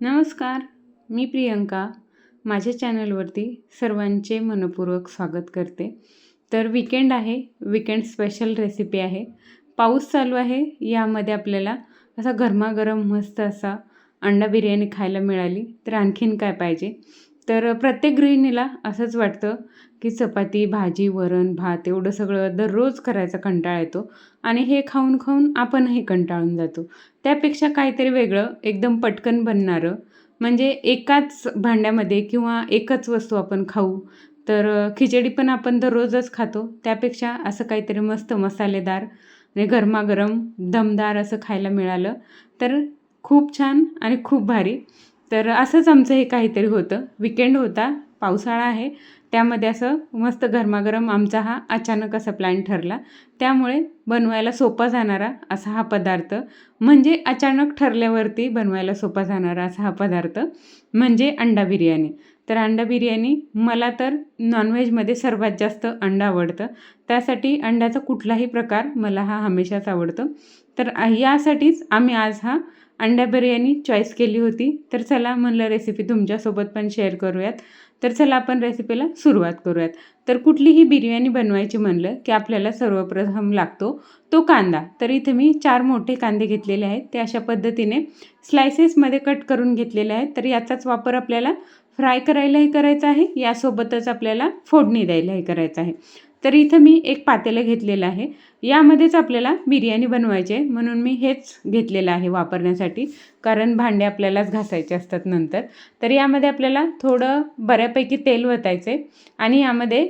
नमस्कार मी प्रियंका. माझ्या चॅनलवरती सर्वांचे मनपूर्वक स्वागत करते. तर विकेंड आहे विकेंड स्पेशल रेसिपी आहे. पाऊस चालू आहे यामध्ये आपल्याला असा गरमागरम मस्त असा अंडा बिर्याणी खायला मिळाली. तर आणखीन काय पाहिजे? तर प्रत्येक गृहिणीला असंच वाटतं की चपाती भाजी वरण भात एवढं सगळं दररोज करायचा कंटाळा येतो आणि हे खाऊन खाऊन आपणही कंटाळून जातो. त्यापेक्षा काहीतरी वेगळं एकदम पटकन बनणारं म्हणजे एकाच भांड्यामध्ये किंवा एकच वस्तू आपण खाऊ तर खिचडी पण आपण दररोजच खातो. त्यापेक्षा असं काहीतरी मस्त मसालेदार आणि गरमागरम दमदार असं खायला मिळालं तर खूप छान आणि खूप भारी. तर असंच आमचं हे काहीतरी होतं. विकेंड होता पावसाळा आहे. त्यामध्ये असं मस्त गरमागरम आमचा हा अचानक असा प्लॅन ठरला. त्यामुळे बनवायला सोपा जाणारा असा हा पदार्थ. म्हणजे अचानक ठरल्यावरती बनवायला सोपा जाणारा असा हा पदार्थ म्हणजे अंडा बिर्याणी. तर अंडा बिर्याणी मला तर नॉनव्हेजमध्ये सर्वात जास्त अंडा आवडतं. त्यासाठी अंड्याचा कुठलाही प्रकार मला हा हमेशाच आवडतो. तर यासाठीच आम्ही आज हा अंडा बिर्याणी चॉईस केली होती. तर चला म्हणलं रेसिपी तुमच्यासोबत पण शेअर करूयात. तर चला आपण रेसिपीला सुरुवात करूयात. तर कुठलीही बिर्याणी बनवायची म्हणलं की आपल्याला सर्वप्रथम लागतो तो कांदा. तर इथे मी चार मोठे कांदे घेतलेले आहेत. ते अशा पद्धतीने स्लायसेसमध्ये कट करून घेतलेले आहेत. तर याचाच वापर आपल्याला फ्राय करायलाही करायचा आहे. यासोबतच आपल्याला फोडणी द्यायलाही करायचं आहे. तर इथं मी एक पातेलं घेतलेलं आहे. यामध्येच आपल्याला बिर्याणी बनवायची आहे. म्हणून मी हेच घेतलेलं आहे वापरण्यासाठी. कारण भांडे आपल्यालाच घासायचे असतात नंतर. तर यामध्ये आपल्याला थोडं बऱ्यापैकी तेल वतायचं आहे आणि यामध्ये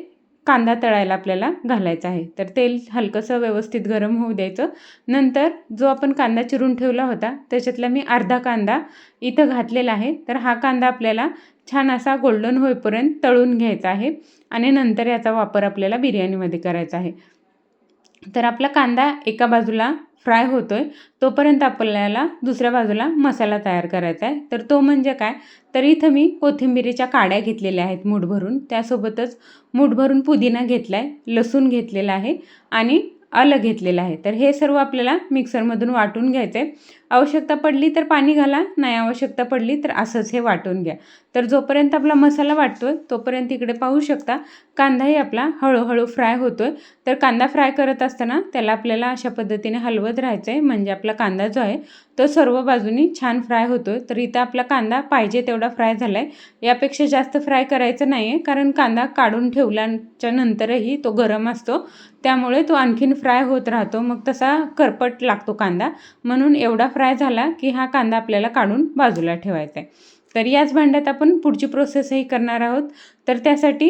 कांदा तळायला आपल्याला घालायचा आहे. तर तेल हलकंसं व्यवस्थित गरम होऊ द्यायचं. नंतर जो आपण कांदा चिरून ठेवला होता त्याच्यातला मी अर्धा कांदा इथं घातलेला आहे. तर हा कांदा आपल्याला छान असा गोल्डन होईपर्यंत तळून घ्यायचा आहे आणि नंतर याचा वापर आपल्याला बिर्याणीमध्ये करायचा आहे. तर आपला कांदा एका बाजूला फ्राय होतो आहे तोपर्यंत आपल्याला दुसऱ्या बाजूला मसाला तयार करायचा आहे. तर तो म्हणजे काय? तर इथं मी कोथिंबिरीच्या काड्या घेतलेल्या आहेत मूठ भरून त्यासोबतच मूठ भरून पुदिना घेतला आहे लसूण घेतलेला आहे आणि आलं घेतलेलं आहे. तर हे सर्व आपल्याला मिक्सरमधून वाटून घ्यायचं आहे आवश्यकता पडली तर पाणी घाला नाही आवश्यकता पडली तर असंच हे वाटून घ्या. तर जोपर्यंत आपला मसाला वाटतो आहे तोपर्यंत इकडे पाहू शकता कांदाही आपला हळूहळू फ्राय होतो आहे तर कांदा फ्राय करत असताना त्याला आपल्याला अशा पद्धतीने हलवत राहायचं आहे म्हणजे आपला कांदा जो आहे तो सर्व बाजूनी छान फ्राय होतो आहे तर इथं आपला कांदा पाहिजे तेवढा फ्राय झाला आहे यापेक्षा जास्त फ्राय करायचं नाही आहे कारण कांदा काढून ठेवल्याच्या नंतरही तो गरम असतो. त्यामुळे तो आणखीन फ्राय होत राहतो. मग तसा करपट लागतो कांदा. म्हणून एवढा फ्राय झाला की हा कांदा आपल्याला काढून बाजूला ठेवायचा आहे. तर याच भांड्यात आपण पुढची प्रोसेसही करणार आहोत. तर त्यासाठी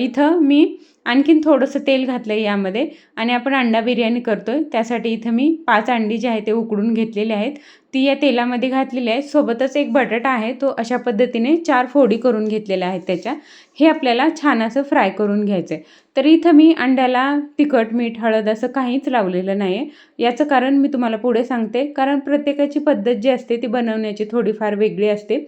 इथं मी आणखीन थोडंसं तेल घातलं आहे यामध्ये. आणि आपण अंडा बिर्याणी करतो आहे त्यासाठी इथं मी पाच अंडी जे आहे ते उकडून घेतलेले आहेत. ती या तेलामध्ये घातलेली आहे सोबतच एक बटाटा आहे. तो अशा पद्धतीने चार फोडी करून घेतलेल्या आहेत त्याच्या. हे आपल्याला छान असं फ्राय करून घ्यायचं आहे तर इथं मी अंड्याला तिखट मीठ हळद असं काहीच लावलेलं नाही आहे याचं कारण मी तुम्हाला पुढे सांगते. कारण प्रत्येकाची पद्धत जी असते ती बनवण्याची थोडीफार वेगळी असते.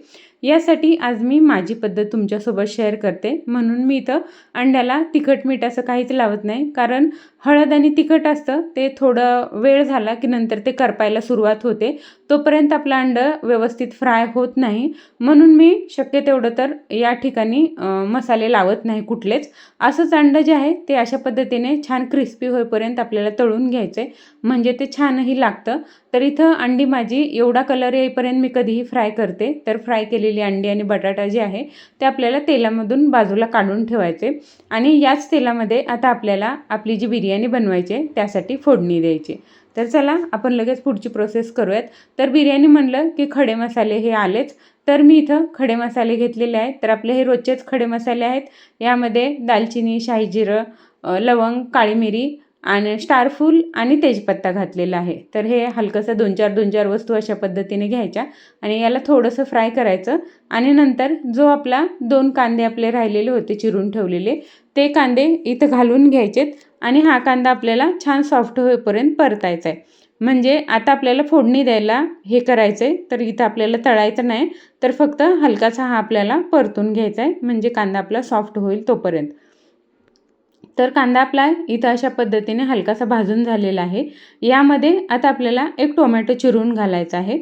यासाठी आज मी माझी पद्धत तुमच्यासोबत शेअर करते. म्हणून मी इथं अंड्याला तिखट मीठ असं काहीच लावत नाही. कारण हळद आणि तिखट असतं ते थोडं वेळ झाला की नंतर ते करपायला सुरुवात होते. तोपर्यंत आपलं अंडं व्यवस्थित फ्राय होत नाही. म्हणून मी शक्य तेवढं तर या ठिकाणी मसाले लावत नाही कुठलेच. असंच अंडं जे आहे ते अशा पद्धतीने छान क्रिस्पी होईपर्यंत आपल्याला तळून घ्यायचं. आहे म्हणजे ते छानही लागतं. तर इथं अंडी माझी एवढा कलर येईपर्यंत मी कधीही फ्राय करते. तर फ्राय केलेली अंडी आणि बटाटा जे आहे ते आपल्याला तेलामधून बाजूला काढून ठेवायचे. आणि याच तेलामध्ये आता आपल्याला आपली जी बिर्याणी बनवायची आहे त्यासाठी फोडणी द्यायची. तर चला आपण लगेच पुढची प्रोसेस करूयात. तर बिर्याणी म्हणलं की खडे मसाले हे आलेच. तर मी इथं खडे मसाले घेतलेले आहेत. तर आपले हे रोजचेच खडे मसाले आहेत. यामध्ये दालचिनी शाही जिरं लवंग काळी मिरी आणि स्टारफूल आणि तेजपत्ता घातलेला आहे. तर हे हलकंसं दोन चार दोन चार वस्तू अशा पद्धतीने घ्यायच्या आणि याला थोडंसं फ्राय करायचं आणि नंतर जो आपला दोन कांदे आपले राहिलेले होते चिरून ठेवलेले ते कांदे इथं घालून घ्यायचेत. आणि हा कांदा आपल्याला छान सॉफ्ट होईपर्यंत परतायचा आहे म्हणजे आता आपल्याला फोडणी द्यायला हे करायचं आहे तर इथं आपल्याला तळायचं नाही तर फक्त हलकासा हा आपल्याला परतून घ्यायचा आहे म्हणजे कांदा आपला सॉफ्ट होईल तोपर्यंत. तर कांदा आपला इथं अशा पद्धतीने हलकासा भाजून झालेला आहे. यामध्ये आता आपल्याला एक टोमॅटो चिरून घालायचा आहे.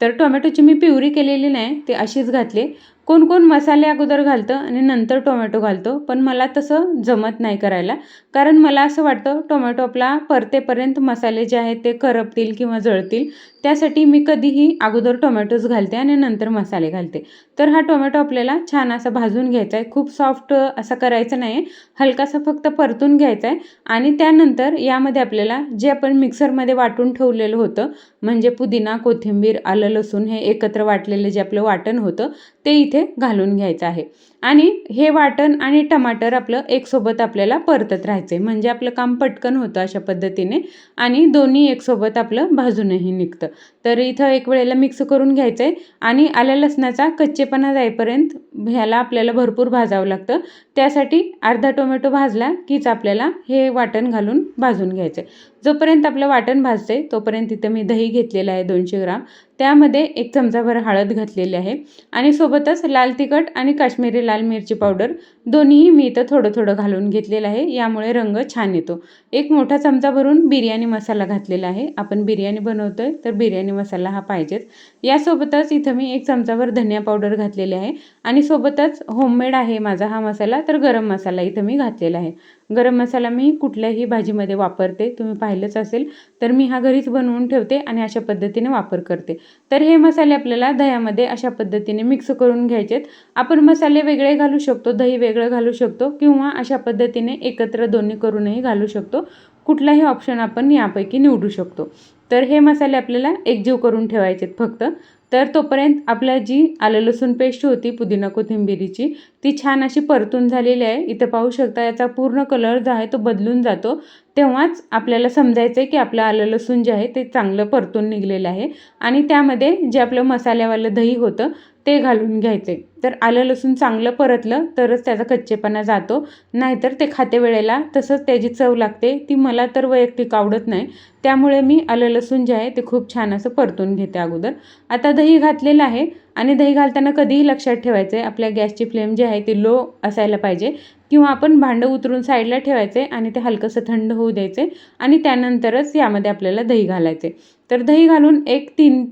तर टोमॅटोची मी प्युरी केलेली नाही ते अशीच घातली. कोण कोण मसाले अगोदर घालतं आणि नंतर टोमॅटो घालतो पण मला तसं जमत नाही करायला. कारण मला असं वाटतं टोमॅटो आपला परतेपर्यंत मसाले जे आहेत ते करपतील किंवा जळतील. त्यासाठी मी कधीही अगोदर टोमॅटोज घालते आणि नंतर मसाले घालते. तर हा टोमॅटो आपल्याला छान असा भाजून घ्यायचा आहे खूप सॉफ्ट असा करायचा नाही आहे हलकासा फक्त परतून घ्यायचा आहे आणि त्यानंतर यामध्ये आपल्याला जे आपण मिक्सरमध्ये वाटून ठेवलेलं होतं म्हणजे पुदिना कोथिंबीर आलं लसूण हे एकत्र वाटलेलं जे आपलं वाटण होतं ते इथे घालून घ्यायचं आहे. आणि हे वाटण आणि टमाटर आपलं एकसोबत आपल्याला परतत राहायचं आहे म्हणजे आपलं काम पटकन होतं अशा पद्धतीने आणि दोन्ही एकसोबत आपलं भाजूनही निघतं. तर इथं एक वेळेला मिक्स करून घ्यायचं आहे आणि आल्या लसणाचा कच्चेपणा जाईपर्यंत ह्याला आपल्याला भरपूर भाजावं लागतं. त्यासाठी अर्धा टोमॅटो भाजला कीच आपल्याला हे वाटण घालून भाजून घ्यायचं आहे जोपर्यंत आपलं वाटण भाजते तोपर्यंत इथं मी दही घेतलेलं आहे दोनशे ग्राम. त्यामध्ये एक चमचाभर हळद घातलेली आहे आणि सोबतच लाल तिखट आणि काश्मीरी लाल मिरची पावडर दोन्हीही मी इथं थोडं थोडं घालून घेतलेलं आहे. यामुळे रंग छान येतो. एक मोठा चमचा भरून बिर्याणी मसाला घातलेला आहे. आपण बिर्याणी बनवतो आहे तर बिर्याणी मसाला हा पाहिजेच. यासोबतच इथं मी एक चमचाभर धनिया पावडर घातलेली आहे आणि सोबतच होममेड आहे माझा हा मसाला तर गरम मसाला इथं मी घातलेला आहे. गरम मसाला मी कुठल्याही भाजीमध्ये वापरते. तुम्ही पाहिलंच असेल. तर मी हा घरीच बनवून ठेवते आणि अशा पद्धतीने वापर करते. तर हे मसाले आपल्याला दह्यामध्ये अशा पद्धतीने मिक्स करून घ्यायचेत. आपण मसाले वेगळे घालू शकतो दही वेगळं घालू शकतो किंवा अशा पद्धतीने एकत्र दोन्ही करूनही घालू शकतो. कुठलाही ऑप्शन आपण यापैकी निवडू शकतो. तर हे मसाले आपल्याला एकजीव करून ठेवायचेत फक्त. तर तोपर्यंत आपल्या जी आलं लसूण पेस्ट होती पुदिना कोथिंबिरीची ती छान अशी परतून झालेली आहे. इथं पाहू शकता याचा पूर्ण कलर जो आहे तो बदलून जातो. तेव्हाच आपल्याला समजायचं आहे की आपलं आलं लसूण जे आहे ते चांगलं परतून निघलेलं आहे. आणि त्यामध्ये जे आपलं मसाल्यावालं दही होतं ते घालून घ्यायचे. तर आलं लसूण चांगलं परतलं तरच त्याचा कच्चेपणा जातो. नाहीतर ते खाते वेळेला तसंच त्याची चव लागते. ती मला तर वैयक्तिक आवडत नाही. त्यामुळे मी आलं लसूण जे आहे ते खूप छान असं परतून घेते अगोदर. आता दही घातलेलं आहे आणि दही घालताना कधीही लक्षात ठेवायचं आहे आपल्या गॅसची फ्लेम जी आहे ती लो असायला पाहिजे किंवा आपण भांडं उतरून साईडला ठेवायचे आणि ते हलकंसं थंड होऊ द्यायचे आणि त्यानंतरच यामध्ये आपल्याला दही घालायचे. तर दही घालून एक तीन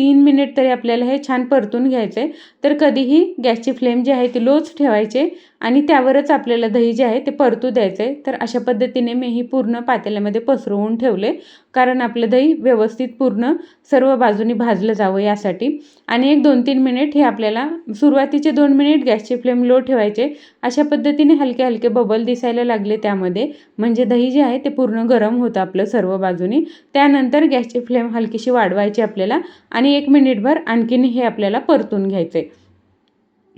तीन मिनिट तरी आपल्याला हे छान परतून घ्यायचं आहे तर कधीही गॅसची फ्लेम जी आहे ती लोच ठेवायचे. आणि त्यावरच आपल्याला दही जे आहे ते परतू द्यायचं आहे तर अशा पद्धतीने मी ही पूर्ण पातेल्यामध्ये पसरवून ठेवले. कारण आपलं दही व्यवस्थित पूर्ण सर्व बाजूनी भाजलं जावं यासाठी. आणि एक दोन तीन मिनिट हे आपल्याला सुरुवातीचे दोन मिनिट गॅसची फ्लेम लो ठेवायचे. अशा पद्धतीने हलके हलके बबल दिसायला लागले त्यामध्ये. म्हणजे दही जे आहे ते पूर्ण गरम होतं आपलं सर्व बाजूनी. त्यानंतर गॅसची फ्लेम हलकीशी वाढवायची आपल्याला. आणि एक मिनिटभर आणखीन हे आपल्याला परतून घ्यायचं आहे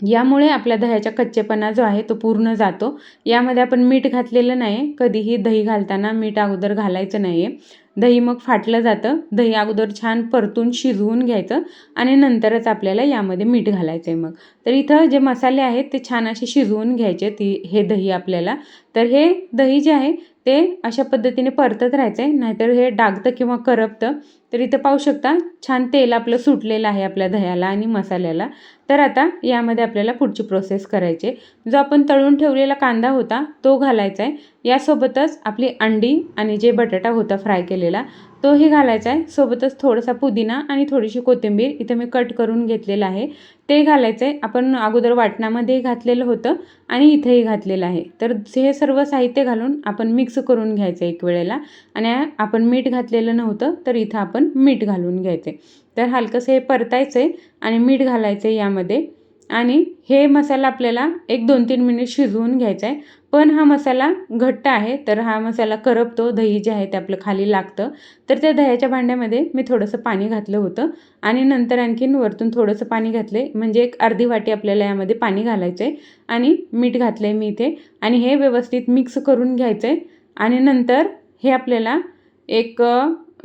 यामुळे आपल्या दह्याचा कच्चेपणा जो आहे तो पूर्ण जातो. यामध्ये आपण मीठ घातलेलं नाही. कधीही दही घालताना मीठ अगोदर घालायचं नाही आहे दही मग फाटलं जातं. दही अगोदर छान परतून शिजवून घ्यायचं आणि नंतरच आपल्याला यामध्ये मीठ घालायचं आहे मग. तर इथं जे मसाले आहेत ते छान असे शिजवून घ्यायचे ती हे दही आपल्याला. तर हे दही जे आहे ते अशा पद्धतीने परतत राहायचं आहे नाहीतर हे डागतं किंवा करपतं. तर इथं पाहू शकता छान तेल आपलं सुटलेलं आहे आपल्या दह्याला आणि मसाल्याला. तर आता यामध्ये आपल्याला पुढची प्रोसेस करायची जो आपण तळून ठेवलेला कांदा होता तो घालायचा आहे यासोबतच आपली अंडी आणि जे बटाटा होता फ्राय केलेला तोही घालायचा आहे. सोबतच थोडासा पुदिना आणि थोडीशी कोथिंबीर इथं मी कट करून घेतलेलं आहे. ते घालायचं आहे. आपण अगोदर वाटणामध्ये घातलेलं होतं आणि इथेही घातलेलं आहे. तर हे सर्व साहित्य घालून आपण मिक्स करून घ्यायचं एक वेळेला. आणि आपण मीठ घातलेलं नव्हतं तर इथं आपण मीठ घालून घ्यायचं आहे. तर हलकंसं हे परतायचं आहे आणि मीठ घालायचं आहे यामध्ये. आणि हे मसाला आपल्याला एक दोन तीन मिनिट शिजवून घ्यायचा आहे पण हा मसाला घट्ट आहे तर हा मसाला करपतो दही जे आहे ते आपलं खाली लागतं. तर त्या दह्याच्या भांड्यामध्ये मी थोडंसं पाणी घातलं होतं. आणि नंतर आणखीन वरतून थोडंसं पाणी घातलं म्हणजे एक अर्धी वाटी आपल्याला यामध्ये पाणी घालायचं आहे आणि मीठ घातलं आहे मी इथे. आणि हे व्यवस्थित मिक्स करून घ्यायचं आहे आणि नंतर हे आपल्याला एक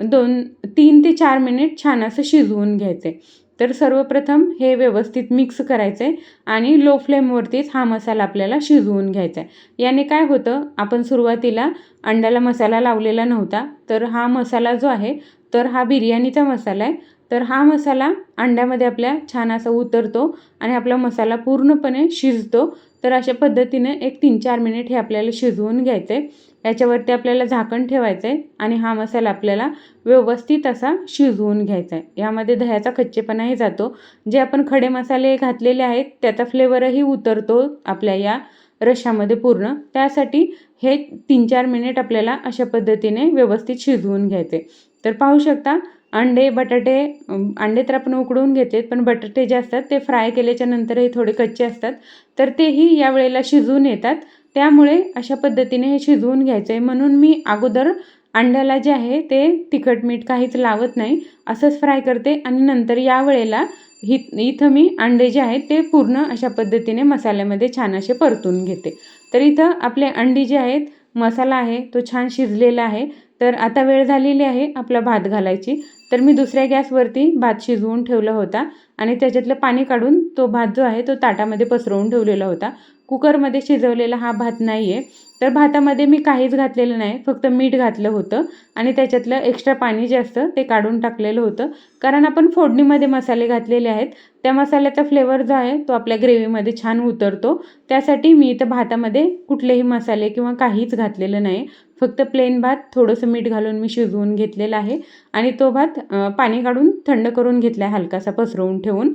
दोन तीन ते चार मिनिट छान असं शिजवून घ्यायचं आहे तर सर्वप्रथम हे व्यवस्थित मिक्स करायचं आहे आणि लो फ्लेमवरतीच हा मसाला आपल्याला शिजवून घ्यायचा आहे याने काय होतं आपण सुरुवातीला अंड्याला मसाला लावलेला नव्हता तर हा मसाला जो आहे तर हा बिर्याणीचा मसाला आहे. तर हा मसाला अंड्यामध्ये आपल्या छान असा उतरतो आणि आपला मसाला पूर्णपणे शिजतो. तर अशा पद्धतीने एक तीन चार मिनिट हे आपल्याला शिजवून घ्यायचं. आहे याच्यावरती आपल्याला झाकण ठेवायचं आहे आणि हा मसाला आपल्याला व्यवस्थित असा शिजवून घ्यायचा आहे यामध्ये दह्याचा कच्चेपणाही जातो. जे आपण खडे मसाले घातलेले आहेत त्याचा फ्लेवरही उतरतो आपल्या या रशामध्ये पूर्ण. त्यासाठी हे तीन चार मिनिट आपल्याला अशा पद्धतीने व्यवस्थित शिजवून घ्यायचे तर पाहू शकता अंडे बटाटे अंडे तर आपण उकडून घेतलेत पण बटाटे जे असतात ते फ्राय केल्याच्या नंतरही थोडे कच्चे असतात. तर तेही या वेळेला शिजून येतात. त्यामुळे अशा पद्धतीने हे शिजवून घ्यायचं आहे म्हणून मी अगोदर अंड्याला जे आहे ते तिखट मीठ काहीच लावत नाही. असंच फ्राय करते आणि नंतर या वेळेला हि इथं मी अंडे जे आहेत ते पूर्ण अशा पद्धतीने मसाल्यामध्ये छान असे परतून घेते. तर इथं आपले अंडी जे आहेत मसाला आहे तो छान शिजलेला आहे. तर आता वेळ झालेली आहे आपला भात घालायची. तर मी दुसऱ्या गॅसवरती भात शिजवून ठेवला होता आणि त्याच्यातलं पाणी काढून तो भात जो आहे तो ताटामध्ये पसरवून ठेवलेला होता. कुकरमध्ये शिजवलेला हा भात नाही आहे तर भातामध्ये मी काहीच घातलेलं नाही फक्त मीठ घातलं होतं आणि त्याच्यातलं एक्स्ट्रा पाणी जे असतं ते काढून टाकलेलं होतं. कारण आपण फोडणीमध्ये मसाले घातलेले आहेत त्या मसाल्याचा फ्लेवर जो आहे तो आपल्या ग्रेव्हीमध्ये छान उतरतो. त्यासाठी मी इथं भातामध्ये कुठलेही मसाले किंवा काहीच घातलेलं नाही. फक्त प्लेन भात थोडंसं मीठ घालून मी शिजवून घेतलेला आहे आणि तो भात पाणी काढून थंड करून घेतला आहे हलकासा पसरवून ठेवून.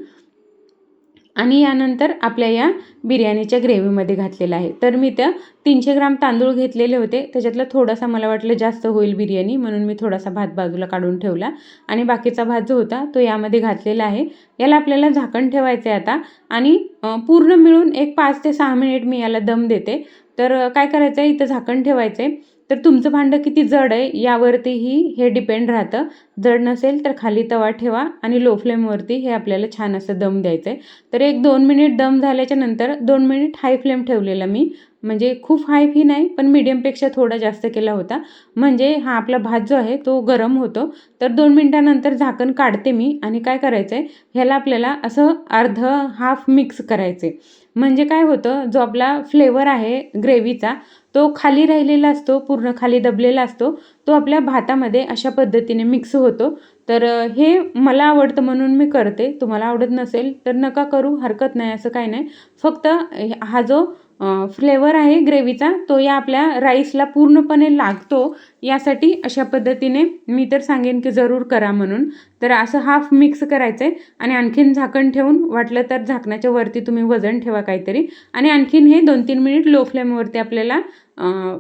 आणि यानंतर आपल्या या बिर्याणीच्या ग्रेव्हीमध्ये घातलेला आहे. तर मी त्या तीनशे ग्राम तांदूळ घेतलेले होते. त्याच्यातला थोडासा मला वाटलं जास्त होईल बिर्याणी म्हणून मी थोडासा भात बाजूला काढून ठेवला. आणि बाकीचा भात जो होता तो यामध्ये घातलेला आहे. याला आपल्याला झाकण ठेवायचं आहे आता. आणि पूर्ण मिळून एक पाच ते सहा मिनिट मी याला दम देते. तर काय करायचं आहे इथं झाकण ठेवायचं आहे तर तुमचं भांडं किती जड आहे यावरतीही हे डिपेंड राहतं. जड नसेल तर खाली तवा ठेवा आणि लो फ्लेमवरती हे आपल्याला छान असं दम द्यायचं आहे तर एक दोन मिनिट दम झाल्याच्यानंतर दोन मिनिट हाय फ्लेम ठेवलेला मी. म्हणजे खूप हाय ही नाही पण मीडियमपेक्षा थोडा जास्त केला होता. म्हणजे हा आपला भात जो आहे तो गरम होतो. तर दोन मिनटानंतर झाकण काढते मी आणि काय करायचं आहे ह्याला आपल्याला असं अर्ध हाफ मिक्स करायचे म्हणजे काय होतं जो आपला फ्लेवर आहे ग्रेव्हीचा तो खाली राहिलेला असतो पूर्ण खाली दबलेला असतो तो आपल्या भातामध्ये अशा पद्धतीने मिक्स होतो. तर हे मला आवडतं म्हणून मी करते. तुम्हाला आवडत नसेल तर नका करू हरकत नाही असं काही नाही. फक्त हा जो फ्लेवर आहे ग्रेव्हीचा तो या आपल्या राईसला पूर्णपणे लागतो. यासाठी अशा पद्धतीने मी तर सांगेन की जरूर करा म्हणून. तर असं हाफ मिक्स करायचं आहे आणि आणखीन झाकण ठेवून वाटलं तर झाकणाच्या वरती तुम्ही वजन ठेवा काहीतरी. आणि आणखीन हे दोन तीन मिनिट लो फ्लेमवरती आपल्याला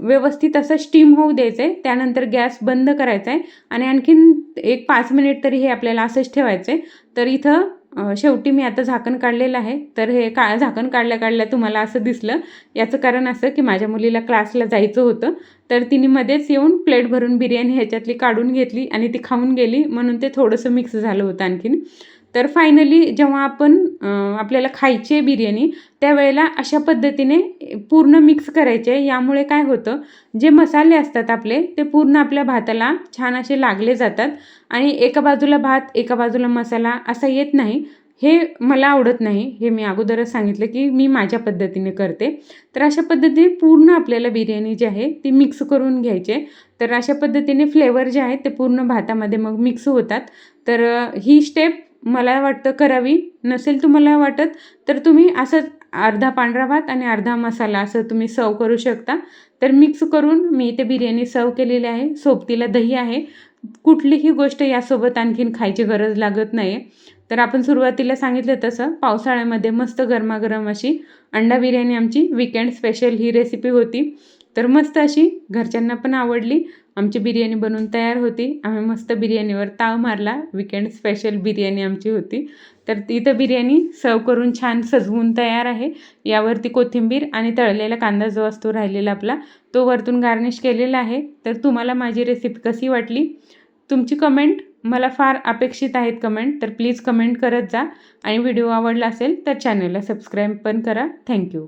व्यवस्थित असं स्टीम होऊ द्यायचं आहे त्यानंतर गॅस बंद करायचा आहे आणि आणखीन एक पाच मिनिट तरी हे आपल्याला असंच ठेवायचं आहे तर इथं शेवटी मी आता झाकण काढलेलं आहे. तर हे का झाकण काढल्या काढल्या तुम्हाला असं दिसलं. याचं कारण असं की माझ्या मुलीला क्लासला जायचं होतं. तर तिने मध्येच येऊन प्लेट भरून बिर्याणी ह्याच्यातली काढून घेतली आणि ती खाऊन गेली. म्हणून ते थोडंसं मिक्स झालं होतं आणखीन. तर फायनली जेव्हा आपण आपल्याला खायची आहे बिर्याणी त्यावेळेला अशा पद्धतीने पूर्ण मिक्स करायचे. यामुळे काय होतं जे मसाले असतात आपले ते पूर्ण आपल्या भाताला छान असे लागले जातात. आणि एका बाजूला भात एका बाजूला मसाला असा येत नाही. हे मला आवडत नाही. हे मी अगोदरच सांगितलं की मी माझ्या पद्धतीने करते. तर अशा पद्धतीने पूर्ण आपल्याला बिर्याणी जी आहे ती मिक्स करून घ्यायचे. तर अशा पद्धतीने फ्लेवर जे आहेत ते पूर्ण भातामध्ये मग मिक्स होतात. तर ही स्टेप मला वाटतं करावी. नसेल तुम्हाला वाटत तर तुम्ही असंच अर्धा पांढरा भात आणि अर्धा मसाला असं तुम्ही सर्व करू शकता. तर मिक्स करून मी इथे बिर्याणी सर्व केलेली आहे. सोबतीला दही आहे. कुठलीही गोष्ट यासोबत आणखीन खायची गरज लागत नाही तर आपण सुरुवातीला सांगितलं तसं पावसाळ्यामध्ये मस्त गरमागरम अशी अंडा बिर्याणी आमची विकेंड स्पेशल ही रेसिपी होती. तर मस्त अशी घरच्यांना पण आवडली. आमची बिर्याणी बनवून तयार होती. आम्ही मस्त बिर्याणीवर ताव मारला. विकेंड स्पेशल बिर्याणी आमची होती. तर इथं बिर्याणी सर्व करून छान सजवून तयार आहे. यावरती कोथिंबीर आणि तळलेला कांदा जो असतो राहिलेला आपला तो वरतून गार्निश केलेला आहे. तर तुम्हाला माझी रेसिपी कशी वाटली? तुमची कमेंट मला फार अपेक्षित आहेत कमेंट तर प्लीज कमेंट करत जा. आणि व्हिडिओ आवडला असेल तर चॅनलला सबस्क्राईब पण करा. थँक्यू